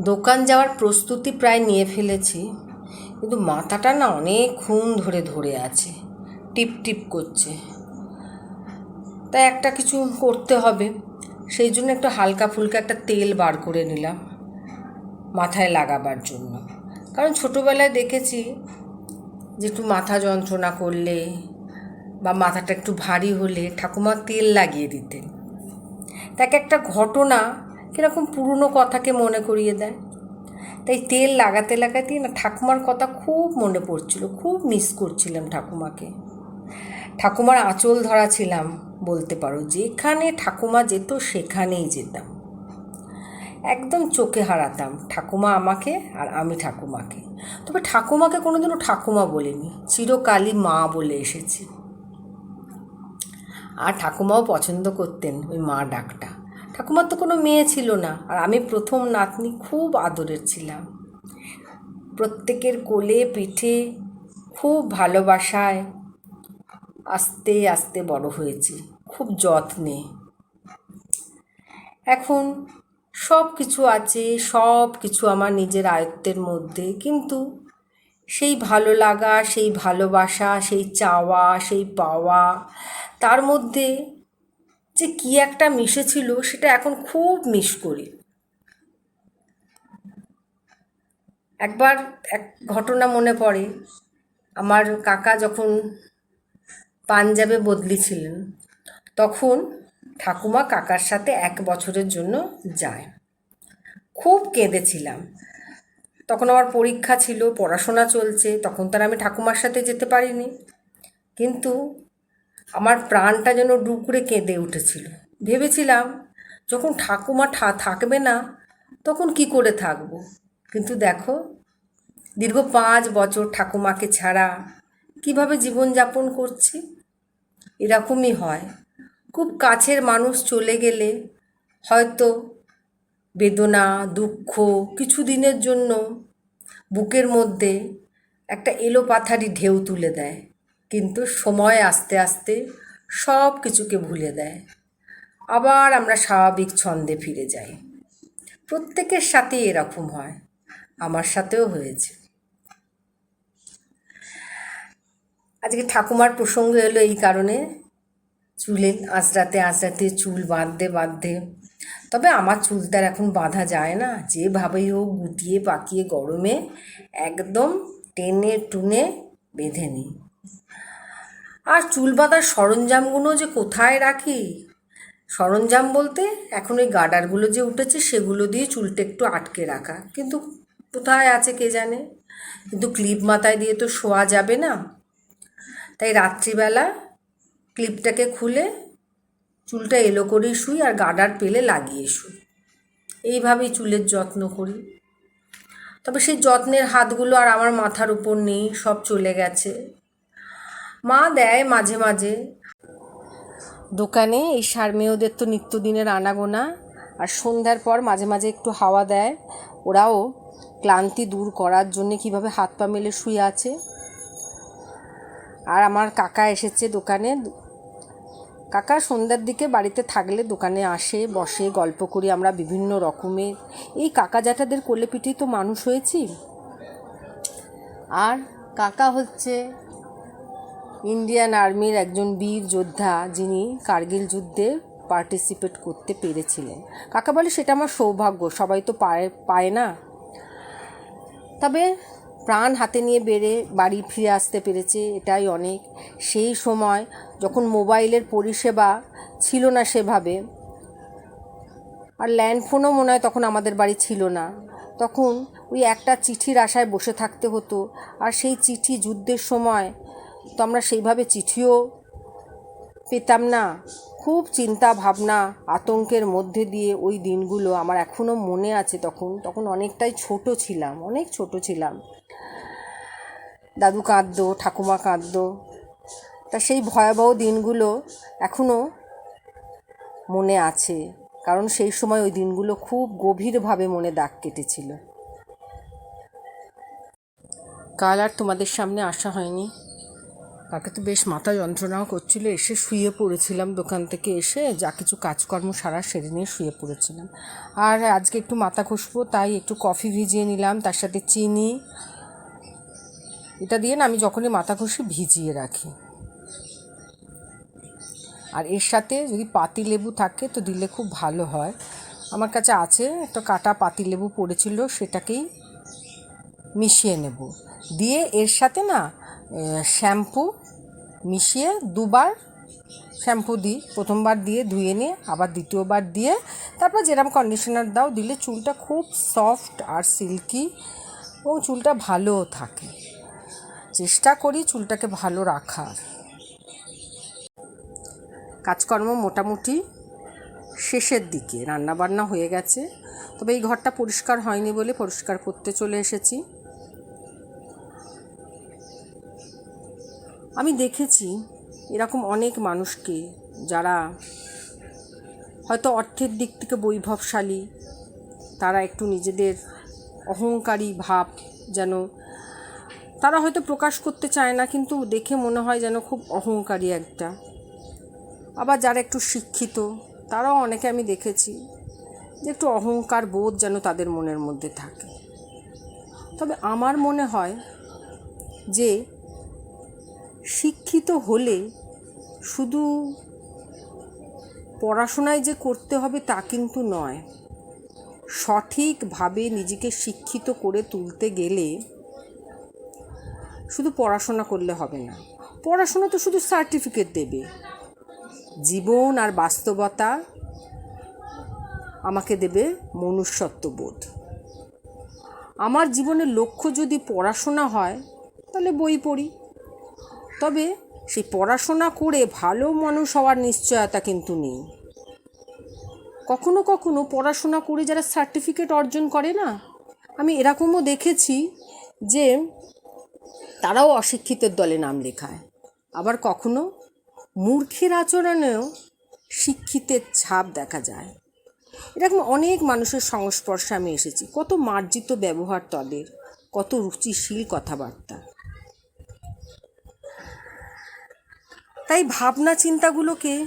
দোকান যাওয়ার প্রস্তুতি প্রায় নিয়ে ফেলেছি, কিন্তু মাথাটা না অনেক অনেকক্ষণ ধরে ধরে আছে, টিপ টিপ করছে। তাই একটা কিছু করতে হবে, সেই জন্য একটু হালকা ফুলকা একটা তেল বার করে নিলাম মাথায় লাগাবার জন্য। কারণ ছোটোবেলায় দেখেছি যে একটু মাথা যন্ত্রণা করলে বা মাথাটা একটু ভারী হলে ঠাকুমা তেল লাগিয়ে দিতেন। তাকে একটা ঘটনা কীরকম পুরনো কথাকে মনে করিয়ে দেয়। তাই তেল লাগাতে লাগাতেই না ঠাকুমার কথা খুব মনে পড়ছিল, খুব মিস করছিলাম ঠাকুমাকে। ঠাকুমার আঁচল ধরা ছিলাম, বলতে পারো, যেখানে ঠাকুমা যেত সেখানেই যেতাম। একদম চোখে হারাতাম ঠাকুমা আমাকে আর আমি ঠাকুমাকে। তবে ঠাকুমাকে কোনোদিনও ঠাকুমা বলিনি, চিরকালই মা বলে এসেছি। আর ঠাকুমাও পছন্দ করতেন ওই মা ডাকটা। ঠাকুমার তো কোনো মেয়ে ছিল না, আর আমি প্রথম নাতনি খুব আদরের ছিলাম। প্রত্যেকের কোলে, পিঠে খুব ভালোবাসায় আস্তে আস্তে বড় হয়েছি, খুব যত্নে। এখন সব কিছু আছে সব কিছু আমার নিজের আয়ত্তের মধ্যে, কিন্তু সেই ভালো লাগা, সেই ভালোবাসা, সেই চাওয়া, সেই পাওয়া, তার মধ্যে যে কী একটা মিশেছিল সেটা এখন খুব মিস করি। একবার এক ঘটনা মনে পড়ে, আমার কাকা যখন পাঞ্জাবে বদলি ছিলেন তখন ঠাকুমা কাকার সাথে এক বছরের জন্য যায়। খুব কেঁদেছিলাম। তখন আমার পরীক্ষা ছিল, পড়াশোনা চলছে, তখন তার আমি ঠাকুমার সাথে যেতে পারিনি। কিন্তু আমার প্রাণটা যেন ডুকরে কেঁদে উঠেছিল। ভেবেছিলাম, যখন ঠাকুমা ঠা, থাকবে না, তখন কি করে থাকব? কিন্তু দেখো, দীর্ঘ পাঁচ বছর ঠাকুমাকে ছাড়া কীভাবে জীবনযাপন করছি? এরকমই হয়। খুব কাছের মানুষ চলে গেলে হয়তো বেদনা, দুঃখ কিছু দিনের জন্য বুকের মধ্যে একটা এলোপাথারি ঢেউ তুলে দেয়। কিন্তু সময় আস্তে আস্তে সব কিছুকে ভুলে দেয়। আবার আমরা স্বাভাবিক ছন্দে ফিরে যাই। প্রত্যেকের সাথেই এরকম হয়। আমার সাথেও হয়েছে। আজকে ঠাকুমার প্রসঙ্গ এলো এই কারণে। চুলে আঁচড়াতে আঁচড়াতে চুল বাঁধতে বাঁধতে। তবে আমার চুল তার এখন বাঁধা যায় না। যেভাবেই হোক গুটিয়ে পাকিয়ে গরমে একদম টেনে টুনে বেঁধে নিই। আর চুল বাঁধার সরঞ্জামগুলো যে কোথায় রাখি? সরঞ্জাম বলতে এখন ওই গার্ডারগুলো যে উঠেছে সেগুলো দিয়ে চুলটা একটু আটকে রাখা। কিন্তু কোথায় আছে কে জানে? কিন্তু ক্লিপ মাথায় দিয়ে তো শোয়া যাবে না। তাই রাত্রিবেলা ক্লিপটাকে খুলে চুলটা এলো করেই শুই আর গার্ডার পেলে লাগিয়ে শুই। এইভাবেই চুলের যত্ন করি। তবে সেই যত্নের হাতগুলো আর আমার মাথার উপর নেই, সব চলে গেছে। মা দেয় মাঝে মাঝে। দোকানে এই সারমেয়দের তো নিত্যদিনের আনাগোনা, আর সন্ধ্যার পর মাঝে মাঝে একটু হাওয়া দেয়। ওরাও ক্লান্তি দূর করার জন্যে কীভাবে হাত পা মেলে শুয়ে আছে। আর আমার কাকা এসেছে দোকানে। কাকা সন্ধ্যার দিকে বাড়িতে থাকলে দোকানে আসে, বসে, গল্প করি। আমরা বিভিন্ন রকমের এই কাকা জ্যাঠাদের কোলে পিঠেই তো মানুষ হয়েছি। আর কাকা হচ্ছে ইন্ডিয়ান আর্মির একজন বীর যোদ্ধা যিনি কার্গিল যুদ্ধে পার্টিসিপেট করতে পেরেছিলেন। কাকা বলে, সেটা আমার সৌভাগ্য, সবাই তো পায় পায় না। তবে প্রাণ হাতে নিয়ে বেড়ে বাড়ি ফিরে আসতে পেরেছে, এটাই অনেক। সেই সময় যখন মোবাইলের পরিষেবা ছিল না সেভাবে, আর ল্যান্ডফোনও মনে হয় তখন আমাদের বাড়ি ছিল না, তখন ওই একটা চিঠির আশায় বসে থাকতে হতো। আর সেই চিঠি যুদ্ধের সময় তো আমরা সেইভাবে চিঠিও পেতাম না। খুব চিন্তা ভাবনা আতঙ্কের মধ্যে দিয়ে ওই দিনগুলো আমার এখনও মনে আছে তখন। তখন অনেকটাই ছোট ছিলাম, অনেক ছোট ছিলাম। দাদু কাঁদতো, ঠাকুমা কাঁদতো। তা সেই ভয়াবহ দিনগুলো এখনও মনে আছে। কারণ সেই সময় ওই দিনগুলো খুব গভীরভাবে মনে দাগ কেটেছিল। কাল আর তোমাদের সামনে আসা হয়নি। কাকে তো বেশ মাথা যন্ত্রণাও করছিল। এসে শুয়ে পড়েছিলাম দোকান থেকে এসে। যা কিছু কাজকর্ম সারা সেরে নিয়ে শুয়ে পড়েছিলাম। আর আজকে একটু মাথা ঘষবো, তাই একটু কফি ভিজিয়ে নিলাম, তার সাথে চিনি। এটা দিয়ে না আমি যখনই মাথা ঘষি ভিজিয়ে রাখি। আর এর সাথে যদি পাতি লেবু থাকে তো দিলে খুব ভালো হয়। আমার কাছে আছে, একটা কাটা পাতি লেবু পড়েছিল, সেটাকেই মিশিয়ে নেব। দিয়ে এর সাথে না শ্যাম্পু মিশিয়ে দুবার শ্যাম্পু দিই। প্রথমবার দিয়ে ধুয়ে নিয়ে, আবার দ্বিতীয়বার দিয়ে, তারপর যেরকম কন্ডিশনার দাও, দিলে চুলটা খুব সফট আর সিল্কি এবং চুলটা ভালোও থাকে। চেষ্টা করি চুলটাকে ভালো রাখার। কাজকর্ম মোটামুটি শেষের দিকে, রান্নাবান্না হয়ে গেছে। তবে এই ঘরটা পরিষ্কার হয়নি বলে পরিষ্কার করতে চলে এসেছি। আমি দেখেছি এরকম অনেক মানুষকে যারা হয়তো অর্থের দিক থেকে বৈভবশালী, তারা একটু নিজেদের অহংকারী ভাব যেন তারা হয়তো প্রকাশ করতে চায় না, কিন্তু দেখে মনে হয় যেন খুব অহংকারী একটা। আবার যারা একটু শিক্ষিত, তারাও অনেকে আমি দেখেছি যে একটু অহংকার বোধ যেন তাদের মনের মধ্যে থাকে। তবে আমার মনে হয় যে শিক্ষিত হলে শুধু পড়াশোনায় যে করতে হবে তা কিন্তু নয়। সঠিকভাবে নিজেকে শিক্ষিত করে তুলতে গেলে শুধু পড়াশোনা করলে হবে না। পড়াশোনা তো শুধু সার্টিফিকেট দেবে। জীবন আর বাস্তবতা আমাকে দেবে মনুষ্যত্ববোধ আমার জীবনের লক্ষ্য যদি পড়াশোনা হয়, তাহলে বই পড়ি। তবে সেই পড়াশোনা করে ভালো মানুষ হওয়ার নিশ্চয়তা কিন্তু নেই। কখনো কখনো পড়াশোনা করে যারা সার্টিফিকেট অর্জন করে না, আমি এরকমও দেখেছি যে তারাও অশিক্ষিতের দলে নাম লেখায়। আবার কখনো মূর্খের আচরণেও শিক্ষিতের ছাপ দেখা যায়। এরকম অনেক মানুষের সংস্পর্শে আমি এসেছি। কত মার্জিত ব্যবহার তাদের, কত রুচিশীল কথাবার্তা। তাই ভাবনা চিন্তাগুলোকে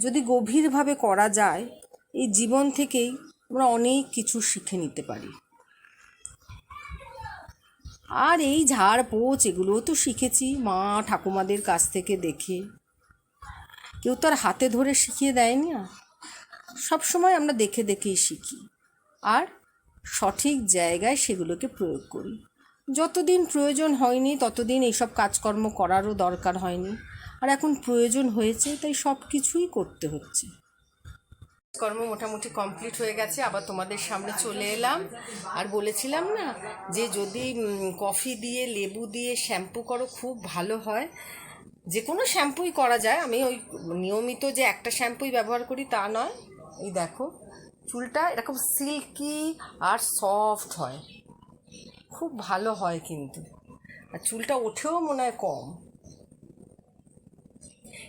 যদি গভীরভাবে করা যায়, এই জীবন থেকেই আমরা অনেক কিছু শিখে নিতে পারি। আর এই ঝাড় পোচ, এগুলোও তো শিখেছি মা ঠাকুমাদের কাছ থেকে দেখে। কেউ তো আর হাতে ধরে শিখিয়ে দেয়নি না সবসময় আমরা দেখে দেখেই শিখি। আর সঠিক জায়গায় সেগুলোকে প্রয়োগ করি। যতদিন প্রয়োজন হয়নি, ততদিন এইসব কাজকর্ম করারও দরকার হয়নি। আর এখন প্রয়োজন হয়েছে, তাই সব কিছুই করতে হচ্ছে। কর্ম মোটামুটি কমপ্লিট হয়ে গেছে, আবার তোমাদের সামনে চলে এলাম। আর বলেছিলাম না যে যদি কফি দিয়ে, লেবু দিয়ে শ্যাম্পু করো, খুব ভালো হয়। যে কোনো শ্যাম্পুই করা যায়, আমি ওই নিয়মিত যে একটা শ্যাম্পুই ব্যবহার করি তা নয়। এই দেখো, চুলটা এরকম সিল্কি আর সফট হয়। খুব ভালো হয় কিন্তু। আর চুলটা ওঠেও মনে হয় কম।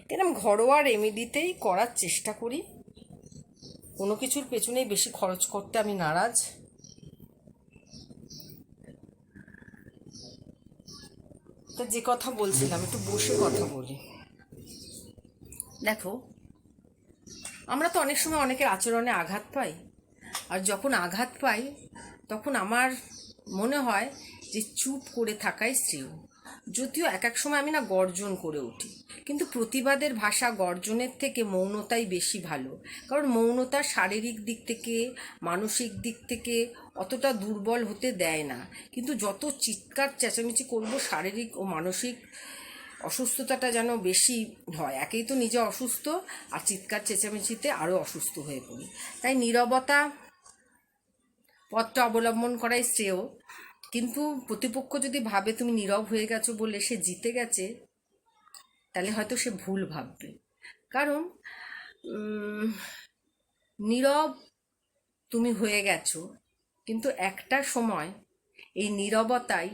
এরকম ঘরোয়া রেমেডিতেই করার চেষ্টা করি। কোনো কিছুর পেছনেই বেশি খরচ করতে আমি নারাজ। তা যে কথা বলছিলাম, একটু বসে কথা বলি। দেখো, আমরা তো অনেক সময় অনেকের আচরণে আঘাত পাই। আর যখন আঘাত পাই, তখন আমার মনে হয় যে চুপ করে থাকাই শ্রেয়। যদিও এক এক সময় আমি না গর্জন করে উঠি। কিন্তু প্রতিবাদের ভাষা গর্জনের থেকে মৌনতাই বেশি ভালো। কারণ মৌনতা শারীরিক দিক থেকে, মানসিক দিক থেকে অতটা দুর্বল হতে দেয় না। কিন্তু যত চিৎকার চেঁচামেচি করব, শারীরিক ও মানসিক অসুস্থতাটা যেন বেশি হয়। একেই তো নিজে অসুস্থ আর চিৎকার চেঁচামেচিতে আরও অসুস্থ হয়ে পড়ি। তাই নীরবতা পথটা অবলম্বন করাই শ্রেয়। কিন্তু প্রতিপক্ষ যদি ভাবে তুমি নীরব হয়ে গেছো বলে সে জিতে গেছে, তাহলে হয়তো সে ভুল ভাববে। কারণ নীরব তুমি হয়ে গেছো, কিন্তু একটা সময় এই নীরবতাই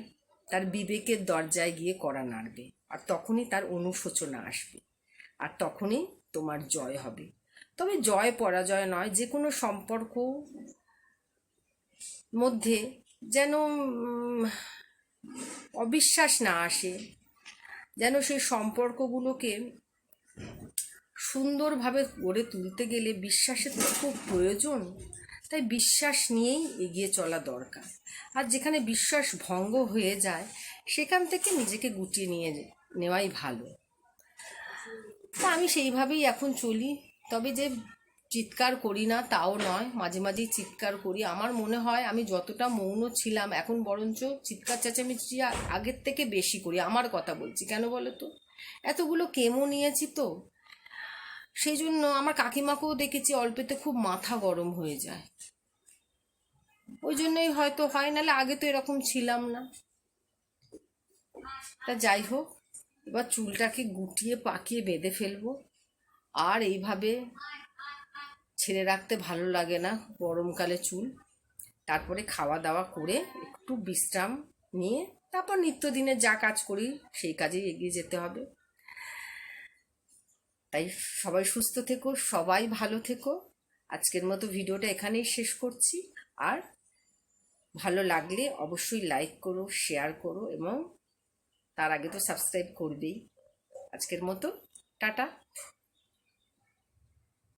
তার বিবেকের দরজায় গিয়ে করা নাড়বে আর তখনই তার অনুশোচনা আসবে আর তখনই তোমার জয় হবে। তবে জয় পরাজয় নয় যে কোনো সম্পর্ক মধ্যে যেন অবিশ্বাস না আসে, যেন সেই সম্পর্কগুলোকে সুন্দরভাবে গড়ে তুলতে গেলে বিশ্বাসের তো খুব প্রয়োজন। তাই বিশ্বাস নিয়েই এগিয়ে চলা দরকার। আর যেখানে বিশ্বাস ভঙ্গ হয়ে যায়, সেখান থেকে নিজেকে গুটিয়ে নিয়ে নেওয়াই ভালো। তা আমি সেইভাবেই এখন চলি। তবে যে চিৎকার করি না, তাও নয়। মাঝে মাঝেই চিৎকার করি। আমার মনে হয় আমি যতটা মৌন ছিলাম, এখন বরঞ্চ চিৎকার চেঁচামেচি আগের থেকে বেশি করি। আমার কথা বলছি। কেন বলো তো? এতগুলো কেমো নিয়েছি তো। সেই জন্য আমার কাকিমাকেও দেখেছি, অল্পেতে খুব মাথা গরম হয়ে যায়। ওই জন্যই হয়তো হয়, নাহলে আগে তো এরকম ছিলাম না। তা যাই হোক, এবার চুলটাকে গুটিয়ে পাকিয়ে বেঁধে ফেলব। আর এইভাবে ছেড়ে রাখতে ভালো লাগে না গরমকালে চুল। তারপরে খাওয়া দাওয়া করে একটু বিশ্রাম নিয়ে তারপর নিত্যদিনে যা কাজ করি সেই কাজেই এগিয়ে যেতে হবে। তাই সবাই সুস্থ থেকো, সবাই ভালো থেকো। আজকের মতো ভিডিওটা এখানেই শেষ করছি। আর ভালো লাগলে অবশ্যই লাইক করো শেয়ার করো এবং তার আগে তো সাবস্ক্রাইব করবেই। আজকের মতো, টাটা।